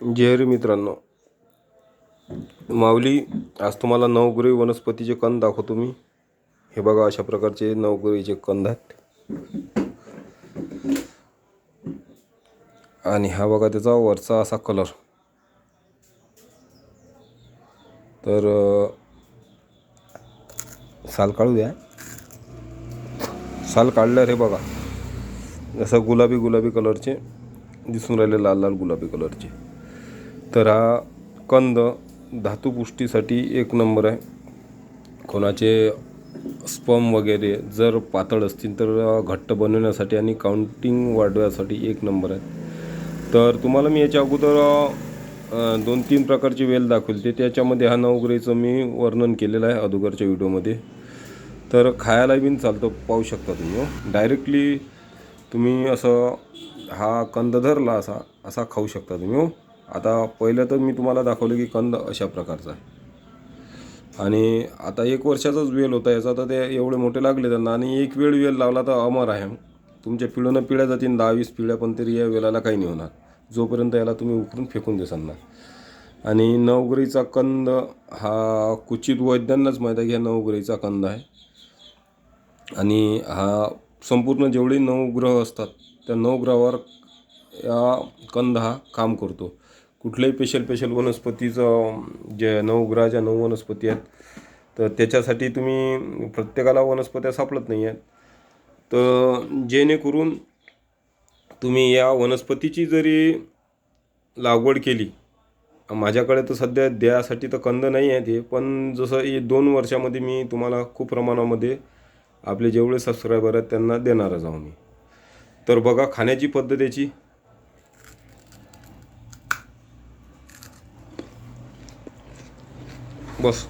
जेहरी मित्रांनो. माऊली आज तुम्हाला नवग्रही वनस्पतीचे कंद दाखवतो मी. हे बघा अशा प्रकारचे नवग्रहीचे कंद आहेत. आणि हा बघा त्याचा वरचा असा कलर तर साल काढू द्या साल काढल्यावर हे बघा जसं गुलाबी गुलाबी कलरचे दिसून राहिले लाल लाल गुलाबी कलरचे तर हा कंद धातुपुष्टीसाठी एक नंबर आहे. कोणाचे स्पम वगैरे जर पातळ असतील तर घट्ट बनवण्यासाठी आणि काउंटिंग वाढवण्यासाठी एक नंबर आहे. तर तुम्हाला मी याच्या अगोदर दोन तीन प्रकारची वेल दाखवली. त्याच्यामध्ये हा नवग्रहीचं मी वर्णन केलेलं आहे अगोदरच्या व्हिडिओमध्ये. तर खायला बीन चालतं पाहू शकता तुम्ही हो. डायरेक्टली तुम्ही असं हा कंद धरला असा असा खाऊ शकता तुम्ही हो. आता पहिलं तर मी तुम्हाला दाखवलं की कंद अशा प्रकारचा आहे. आणि आता एक वर्षाचाच वेल होता याचा तर ते एवढे मोठे लागले त्यांना. आणि एक वेळ वेल लावला तर अमर आहे. तुमच्या पिढ्यानं पिढ्या जातील दहा वीस पिढ्या पण तरी या वेलाला काही नाही होणार. जोपर्यंत याला तुम्ही उकरून फेकून देसाल ना. आणि नवग्रहीचा कंद हा क्वचित वैद्यांनाच माहीत आहे की हा नवग्रहीचा कंद आहे. आणि हा संपूर्ण जेवढे नवग्रह असतात त्या नवग्रहावर या कंद हा काम करतो. कुठल्याही स्पेशल स्पेशल वनस्पतीचं जे नवग्रहाच्या नऊ वनस्पती आहेत तर त्याच्यासाठी तुम्ही प्रत्येकाला वनस्पत्या सापडत नाही आहेत तर जेणेकरून तुम्ही या वनस्पतीची जरी लागवड केली माझ्याकडे तर सध्या द्यासाठी तर कंद नाही आहे ते पण जसं हे दोन वर्षामध्ये मी तुम्हाला खूप प्रमाणामध्ये आपले जेवढे सबस्क्रायबर आहेत त्यांना देणारच आहो मी. तर बघा खाण्याची पद्धत याची बस.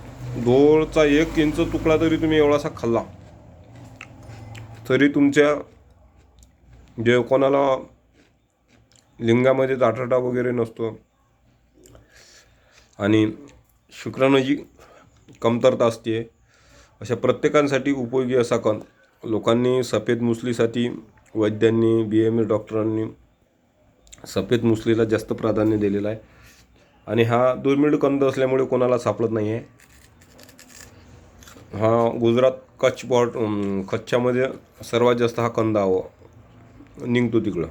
दोरचा एक इंच तुकडा तरी तुम्ही एवढासा खाल्ला. तरी तुमच्या जे कोणाला लिंगामध्ये दाटाटा वगैरे नसतो आणि शुक्राणूची कमतरता असते अशा प्रत्येकांसाठी उपयोगी असा कण. लोकांनी सफेद मुसलीसाठी वैद्यांनी बी एम एस डॉक्टरांनी सफेद मुसलीला जास्त प्राधान्य दिलेलं आहे. आणि हा दुर्मिळ कंद असल्यामुळे कोणाला सापडत नाही आहे हा गुजरात कच्छ बॉर्ड कच्छामध्ये सर्वात जास्त हा कंद हवा निघतो तिकडं.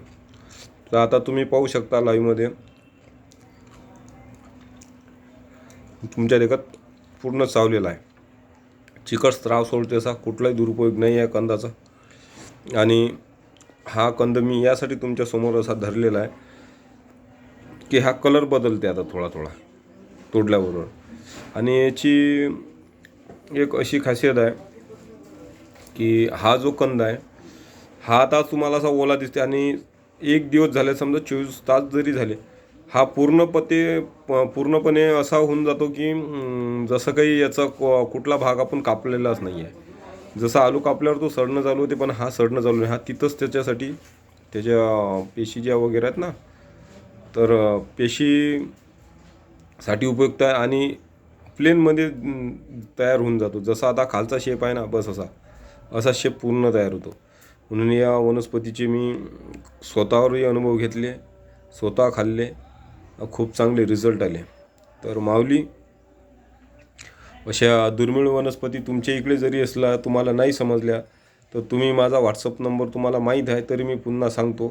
तर आता तुम्ही पाहू शकता लाईव्हमध्ये तुमच्या देखत पूर्ण चावलेला आहे. चिकट स्त्राव सोडते असा कुठलाही दुरुपयोग नाही आहे कंदाचा. आणि हा कंद मी यासाठी तुमच्यासमोर असा धरलेला आहे. की हा कलर बदलते आता थोडा थोडा तोडल्याबरोबर. आणि याची एक अशी खासियत आहे की हा जो कंद आहे हा आता तुम्हाला असा ओला दिसते आणि एक दिवस झाले समजा चोवीस तास जरी झाले हा पूर्णपते प- पूर्णपणे असा होऊन जातो की जसं काही याचा कुठला भाग आपण कापलेलाच नाही आहे जसं आलू कापल्यावर तो सडणं चालू होते पण हा सडणं चालू नाही. हा तिथंच त्याच्यासाठी त्याच्या पेशी ज्या वगैरे आहेत ना तर पेशीसाठी उपयुक्त आहे आणि प्लेनमध्ये तयार होऊन जातो. जसा आता खालचा शेप आहे ना बस असा. असा शेप पूर्ण तयार होतो. म्हणून या वनस्पतीचे मी स्वतःवरही अनुभव घेतले स्वतः खाल्ले खूप चांगले रिझल्ट आले. तर माऊली अशा दुर्मिळ वनस्पती तुमच्या इकडे जरी असला तुम्हाला नाही समजल्या तर तुम्ही माझा व्हॉट्सअप नंबर तुम्हाला माहीत आहे तरी मी पुन्हा सांगतो.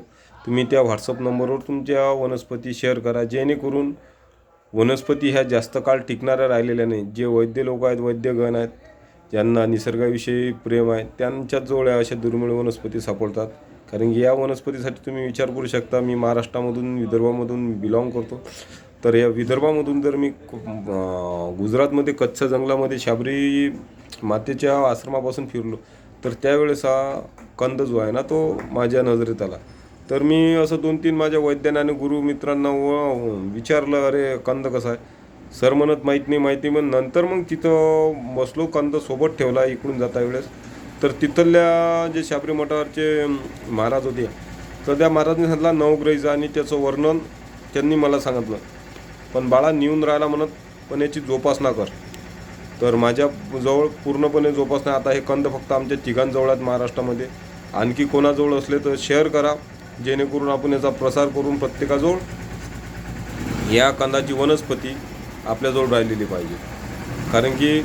तुम्ही त्या व्हॉट्सअप नंबरवर तुमच्या वनस्पती शेअर करा जेणेकरून वनस्पती ह्या जास्त काळ टिकणाऱ्या राहिलेल्या नाही जे वैद्य लोक आहेत वैद्यगण आहेत ज्यांना निसर्गाविषयी प्रेम आहे त्यांच्या जवळ अशा दुर्मिळ वनस्पती सापडतात. कारण की या वनस्पतीसाठी तुम्ही विचार करू शकता मी महाराष्ट्रामधून विदर्भामधून बिलॉंग करतो. तर या विदर्भामधून जर मी गुजरातमध्ये कच्छ जंगलामध्ये शाबरी मातेच्या आश्रमापासून फिरलो तर त्यावेळेस हा कंद जो आहे ना तो माझ्या नजरेत आला. तर मी असं दोन तीन माझ्या वैद्यांना आणि गुरु मित्रांना व विचारलं अरे कंद कसा आहे? सर म्हणत माहीत नाही माहिती मग नंतर मग तिथं बसलो कंद सोबत ठेवला इकडून जाता वेळेस. तर तिथल्या जे शाबरी मठावरचे महाराज होते तर त्या महाराजांनी सांगितला नवग्रहीचा आणि त्याचं वर्णन त्यांनी मला सांगितलं. पण बाळा नेऊन राहिला म्हणत पण याची जोपासना कर. तर माझ्या जवळ पूर्णपणे जोपासणं आता हे कंद फक्त आमच्या तिघांजवळ आहेत महाराष्ट्रामध्ये. आणखी कोणाजवळ असले तर शेअर करा. जेणेकरून आपण याचा प्रसार करून प्रत्येकाजवळ या कंदाची वनस्पती आपल्याजवळ राहिलेली पाहिजे. कारण की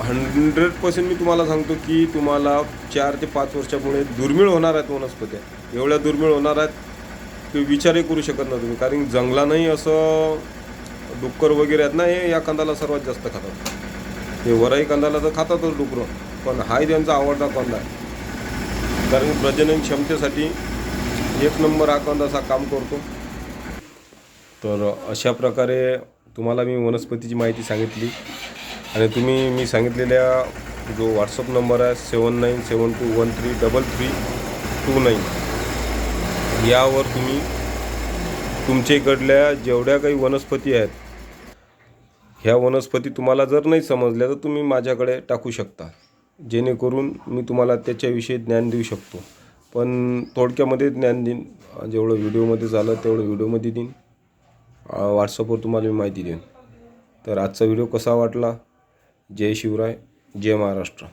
हंड्रेड पर्सेंट मी तुम्हाला सांगतो की तुम्हाला चार ते पाच वर्षापुढे दुर्मिळ होणार आहेत वनस्पत्या. एवढ्या दुर्मिळ होणार आहेत की विचारही करू शकत नाही तुम्ही. कारण जंगलानंही असं डुक्कर वगैरे आहेत ना हे या कंदाला सर्वात जास्त खातात. हे वराई कंदाला तर खातातच डुकरं पण हाही त्यांचा आवडता कंदा आहे. कारण प्रजनन क्षमतेसाठी एक नंबर हा कंद असा काम करतो. तर अशा प्रकारे तुम्हाला मी वनस्पतीची माहिती सांगितली. आणि तुम्ही मी सांगितलेल्या जो व्हॉट्सअप नंबर आहे seven nine seven two one three double three two nine यावर तुम्ही तुमच्या इकडल्या जेवढ्या काही वनस्पती आहेत ह्या वनस्पती तुम्हाला जर नाही समजल्या तर तुम्ही माझ्याकडे टाकू शकता. जेणेकरून मी तुम्हाला त्याच्याविषयी ज्ञान देऊ शकतो. पण थोडक्यामध्ये ज्ञान देईन. जेवढं व्हिडिओमध्ये झालं तेवढं व्हिडिओमध्ये देईन. व्हॉट्सअपवर तुम्हाला मी माहिती देईन. तर आजचा व्हिडिओ कसा वाटला? जय शिवराय जय महाराष्ट्र.